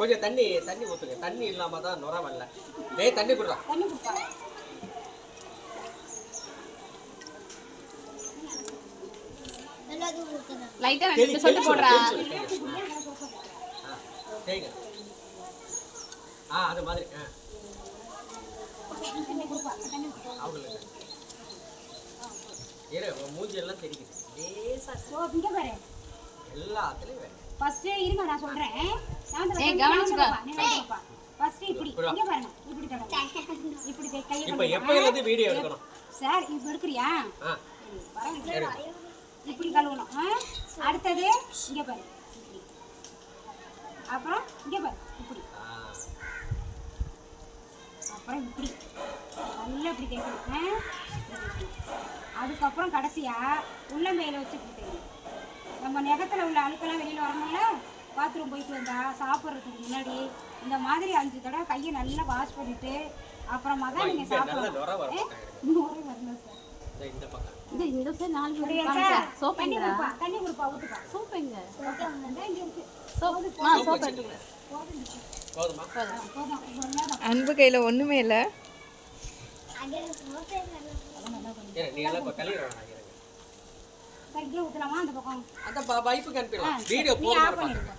கொஞ்சம் தண்ணி தண்ணி ஊற்றுங்க தண்ணி இல்லாம தான் நுர வரல. டேய் தண்ணி குடுறா தண்ணி கொடுப்பா. லைட்டா ரெண்டு சொட்டு போடுறா. ஆ சரிங்க ஆ அது மாதிரி ஆ. தண்ணி கொடுப்பா தண்ணி கொடுப்பா அவங்களுக்கு. இரு மூஞ்சி எல்லாம் தெரியுது. லேசா ஓ இங்க பாரு. எல்லாத்துலயும் ஃபர்ஸ்ட் இருங்க நான் சொல்றேன். நான் வந்து ஏய், கவனிச்சுக்கோ. ஃபர்ஸ்ட் இப்படி. இங்க பாருங்க இப்படி தடவை இப்படி கை- கையை இப்போ கொண்டு எப்போ இருந்து வீடியோ எடுக்கணும்? சார் இப்ப எடுக்கிறியா இப்படி கழுவணும்? அடுத்தது இங்க பாரு. அப்புறம் இங்க பாரு இப்படி. அப்புறம் இப்படி. நல்லா இப்படி தேய்க்கணும்? அதுக்கப்புறம் கடைசியா உள்ளங்கையில வச்சு இப்படி தேய்க்கணும் நெகத்துல உள்ள அழுக்கெல்லாம் வெளியில வரணும்ல? பாத்ரூம் போயிட்டு வந்தா சாப்பிட்றதுக்கு முன்னாடி இந்த மாதிரி அஞ்சு தடவை கையை நல்லா வாஷ் பண்ணிட்டு அப்புறமா தான் நீங்க இங்க நல்ல சாப்பிடணும். நுர வர ஏ? மாட்டாங்க நூறு வரணும் சார். இந்த இந்த பக்கம். இந்த சைடு நாலு பேர். சோப் கொடுப்பா தண்ணி கொடுப்பா ஊத்துப்பா. சோப் எங்க? சோப். சோப் அன்பு கையில் ஒன்றுமே இல்லை. நீ எல்லாம் ஊற்றலாமா அந்த பக்கம். அந்த ப- பைப்புக்கு அனுப்பிடலாம். வீடியோ பண்ணிடுங்க